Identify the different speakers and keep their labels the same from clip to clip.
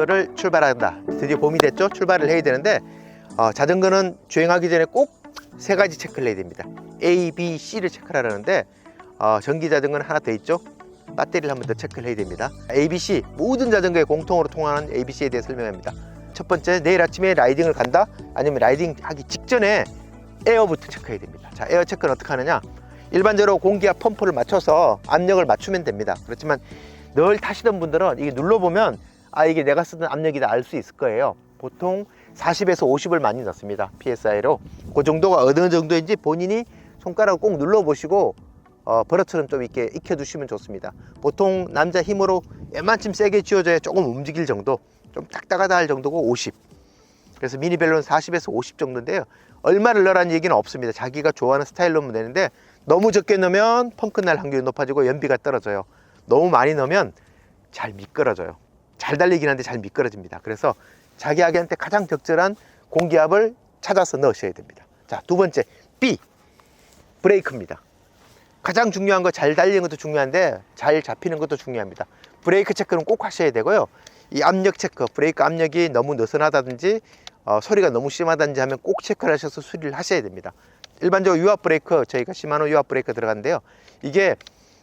Speaker 1: 브레이크를 출발한다. 드디어 봄이 됐죠? 출발을 해야 되는데 어, 자전거는 주행하기 전에 꼭 세 가지 체크를 해야 됩니다. A, B, C를 체크하라는데 어, 전기 자전거는 하나 더 있죠? 배터리를 한 번 더 체크를 해야 됩니다. A, B, C 모든 자전거에 공통으로 통하는 A, B, C에 대해 설명합니다. 첫 번째 내일 아침에 라이딩을 간다? 아니면 라이딩 하기 직전에 에어부터 체크해야 됩니다. 자, 에어 체크는 어떻게 하느냐? 일반적으로 공기압 펌프를 맞춰서 압력을 맞추면 됩니다. 그렇지만 늘 타시던 분들은 이게 눌러보면 아 이게 내가 쓰던 압력이다 알 수 있을 거예요. 보통 40에서 50을 많이 넣습니다. PSI로 그 정도가 어느 정도인지 본인이 손가락을 꼭 눌러 보시고 어, 버릇처럼 좀 이렇게 익혀 두시면 좋습니다. 보통 남자 힘으로 웬만큼 세게 쥐어줘야 조금 움직일 정도, 좀 딱딱하다 할 정도고 50. 그래서 미니벨로는 40에서 50 정도인데요. 얼마를 넣으라는 얘기는 없습니다. 자기가 좋아하는 스타일로 넣으면 되는데 너무 적게 넣으면 펑크 날 확률이 높아지고 연비가 떨어져요. 너무 많이 넣으면 잘 미끄러져요. 잘 달리긴 한데 잘 미끄러집니다. 그래서 자기에게 가장 적절한 공기압을 찾아서 넣으셔야 됩니다. 자, 두 번째 B 브레이크입니다. 가장 중요한 거 잘 달리는 것도 중요한데 잘 잡히는 것도 중요합니다. 브레이크 체크는 꼭 하셔야 되고요. 이 압력 체크, 브레이크 압력이 너무 느슨하다든지 어, 소리가 너무 심하다든지 하면 꼭 체크를 하셔서 수리를 하셔야 됩니다. 일반적으로 유압 브레이크, 저희가 시마노 유압 브레이크 들어가는데요. 이게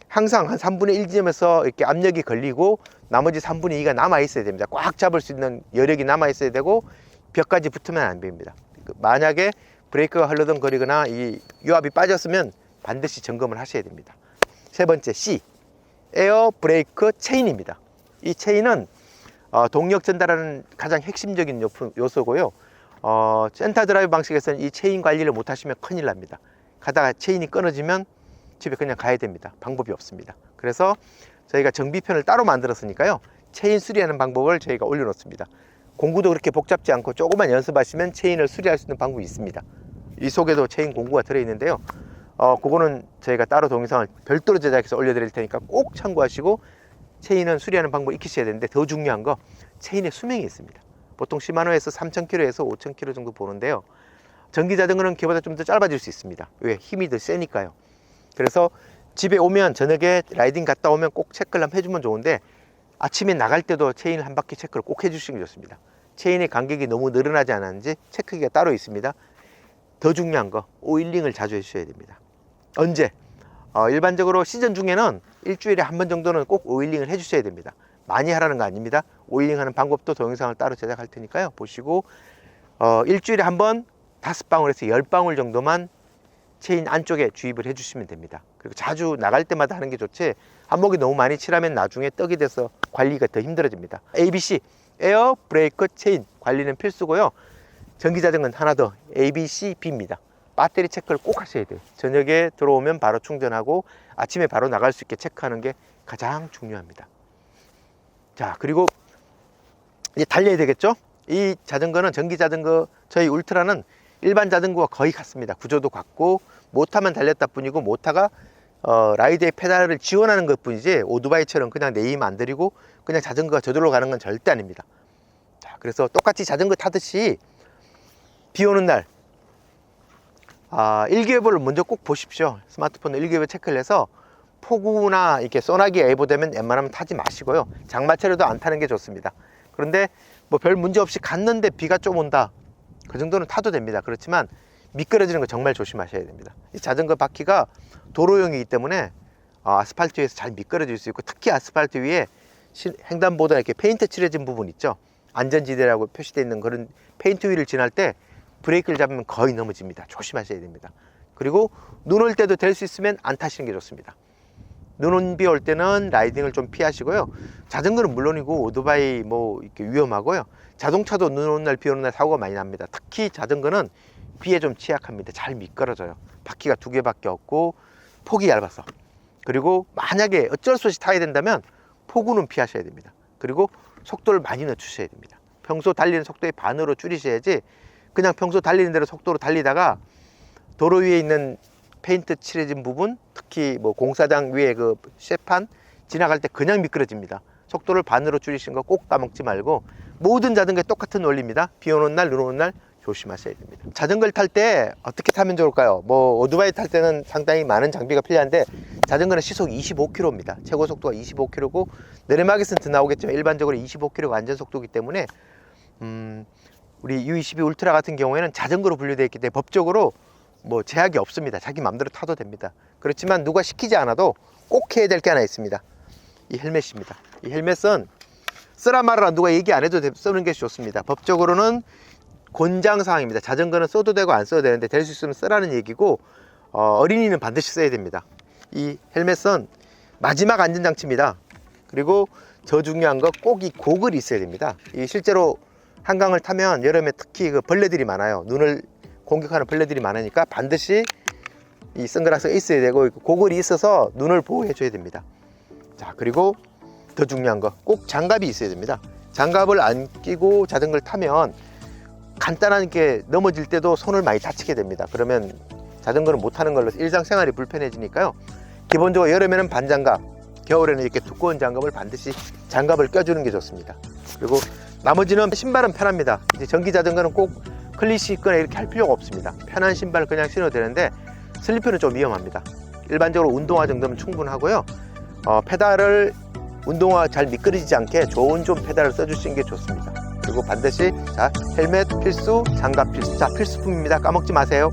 Speaker 1: 항상 한 3분의 1 지점에서 이렇게 압력이 걸리고 나머지 3분의 2가 남아 있어야 됩니다. 꽉 잡을 수 있는 여력이 남아 있어야 되고 벽까지 붙으면 안 됩니다. 그 만약에 브레이크가 흘러덩 거리거나 이 유압이 빠졌으면 반드시 점검을 하셔야 됩니다. 세 번째 C 에어 브레이크 체인입니다. 이 체인은 어, 동력 전달하는 가장 핵심적인 요소- 요소고요. 어, 센터 드라이브 방식에서는 이 체인 관리를 못 하시면 큰일 납니다. 가다가 체인이 끊어지면 집에 그냥 가야 됩니다. 방법이 없습니다. 그래서 저희가 정비편을 따로 만들었으니까요. 체인 수리하는 방법을 저희가 올려놓습니다. 공구도 그렇게 복잡지 않고 조금만 연습하시면 체인을 수리할 수 있는 방법이 있습니다. 이 속에도 체인 공구가 들어있는데요. 어, 그거는 저희가 따로 동영상을 별도로 제작해서 올려드릴 테니까 꼭 참고하시고 체인은 수리하는 방법 익히셔야 되는데 더 중요한 거 체인의 수명이 있습니다. 보통 시마노에서 3,000km에서 5,000km 정도 보는데요. 전기 자전거는 걔보다 좀 더 짧아질 수 있습니다. 왜? 힘이 더 세니까요. 그래서 집에 오면 저녁에 라이딩 갔다 오면 꼭 체크를 한번 해주면 좋은데 아침에 나갈 때도 체인을 한 바퀴 체크를 꼭 해주시는 게 좋습니다. 체인의 간격이 너무 늘어나지 않았는지 체크기가 따로 있습니다. 더 중요한 거 오일링을 자주 해주셔야 됩니다. 언제? 어, 일반적으로 시즌 중에는 일주일에 한 번 정도는 꼭 오일링을 해주셔야 됩니다. 많이 하라는 거 아닙니다. 오일링 하는 방법도 동영상을 따로 제작할 테니까요. 보시고 어, 일주일에 한 번 다섯 방울에서 열 방울 정도만 체인 안쪽에 주입을 해주시면 됩니다. 그리고 자주 나갈 때마다 하는 게 좋지 한목이 너무 많이 칠하면 나중에 떡이 돼서 관리가 더 힘들어집니다. ABC 에어 브레이크 체인 관리는 필수고요. 전기 자전거는 하나 더 A, B, C, B입니다. 배터리 체크를 꼭 하셔야 돼요. 저녁에 들어오면 바로 충전하고 아침에 바로 나갈 수 있게 체크하는 게 가장 중요합니다. 자, 그리고 이제 달려야 되겠죠? 이 자전거는 전기 자전거 저희 울트라는 일반 자전거와 거의 같습니다. 구조도 같고 모터만 달렸다 뿐이고 모터가 어, 라이드의 페달을 지원하는 것 뿐이지 오토바이처럼 그냥 내리면 안 들이고 그냥 자전거가 저절로 가는 건 절대 아닙니다. 자, 그래서 똑같이 자전거 타듯이 비 오는 날 아, 일기예보를 먼저 꼭 보십시오. 스마트폰 일기예보 체크를 해서 폭우나 이렇게 소나기 예보 되면 웬만하면 타지 마시고요. 장마철에도 안 타는 게 좋습니다. 그런데 뭐 별 문제 없이 갔는데 비가 좀 온다. 그 정도는 타도 됩니다. 그렇지만 미끄러지는 거 정말 조심하셔야 됩니다. 이 자전거 바퀴가 도로용이기 때문에 어, 아스팔트 위에서 잘 미끄러질 수 있고 특히 아스팔트 위에 신- 횡단보도 이렇게 페인트 칠해진 부분 있죠. 안전지대라고 표시되어 있는 그런 페인트 위를 지날 때 브레이크를 잡으면 거의 넘어집니다. 조심하셔야 됩니다. 그리고 눈 올 때도 될 수 있으면 안 타시는 게 좋습니다. 눈온비 올 때는 라이딩을 좀 피하시고요. 자전거는 물론이고 오토바이 뭐 이렇게 위험하고요. 자동차도 눈 오는 날, 비 오는 날 사고가 많이 납니다. 특히 자전거는 비에 좀 취약합니다. 잘 미끄러져요. 바퀴가 두 개밖에 없고 폭이 얇아서. 그리고 만약에 어쩔 수 없이 타야 된다면 폭우는 피하셔야 됩니다. 그리고 속도를 많이 늦추셔야 됩니다. 평소 달리는 속도의 반으로 줄이셔야지 그냥 평소 달리는 대로 속도로 달리다가 도로 위에 있는 페인트 칠해진 부분 특히 뭐 공사장 위에 그 쇠판 지나갈 때 그냥 미끄러집니다 속도를 반으로 줄이신 거 꼭 까먹지 말고 모든 자전거에 똑같은 원리입니다 비 오는 날 눈 오는 날 조심하셔야 됩니다. 자전거를 탈 때 어떻게 타면 좋을까요? 뭐 오토바이 탈 때는 상당히 많은 장비가 필요한데 자전거는 시속 25km입니다. 최고 속도가 25km고 내리막에서는 더 나오겠지만 일반적으로 25km가 안전 속도이기 때문에 음, 우리 U22 울트라 같은 경우에는 자전거로 분류되어 있기 때문에 법적으로 뭐 제약이 없습니다. 자기 마음대로 타도 됩니다. 그렇지만 누가 시키지 않아도 꼭 해야 될 게 하나 있습니다. 이 헬멧입니다. 이 헬멧은 쓰라 말아라 누가 얘기 안 해도 돼- 쓰는 게 좋습니다. 법적으로는 권장 사항입니다. 자전거는 써도 되고 안 써도 되는데 될 수 있으면 쓰라는 얘기고 어, 린이는 반드시 써야 됩니다. 이 헬멧은 마지막 안전 장치입니다. 그리고 더 중요한 거 꼭 이 고글이 있어야 됩니다. 이 실제로 한강을 타면 여름에 특히 그 벌레들이 많아요. 눈을 공격하는 벌레들이 많으니까 반드시 이 선글라스가 있어야 되고 고글이 있어서 눈을 보호해 줘야 됩니다. 자 그리고 더 중요한 거 꼭 장갑이 있어야 됩니다. 장갑을 안 끼고 자전거를 타면 간단한 게 넘어질 때도 손을 많이 다치게 됩니다. 그러면 자전거를 못 타는 걸로 일상생활이 불편해지니까요. 기본적으로 여름에는 반장갑, 겨울에는 이렇게 두꺼운 장갑을 반드시 장갑을 껴주는 게 좋습니다. 그리고 나머지는 신발은 편합니다. 이제 전기 자전거는 꼭 클리시 있거나 이렇게 할 필요가 없습니다. 편한 신발 그냥 신어도 되는데 슬리퍼는 좀 위험합니다. 일반적으로 운동화 정도면 충분하고요. 어, 페달을 운동화 잘 미끄러지지 않게 좋은 좀 페달을 써주시는 게 좋습니다. 그리고 반드시 자 헬멧 필수, 장갑 필수, 자 필수품입니다. 까먹지 마세요.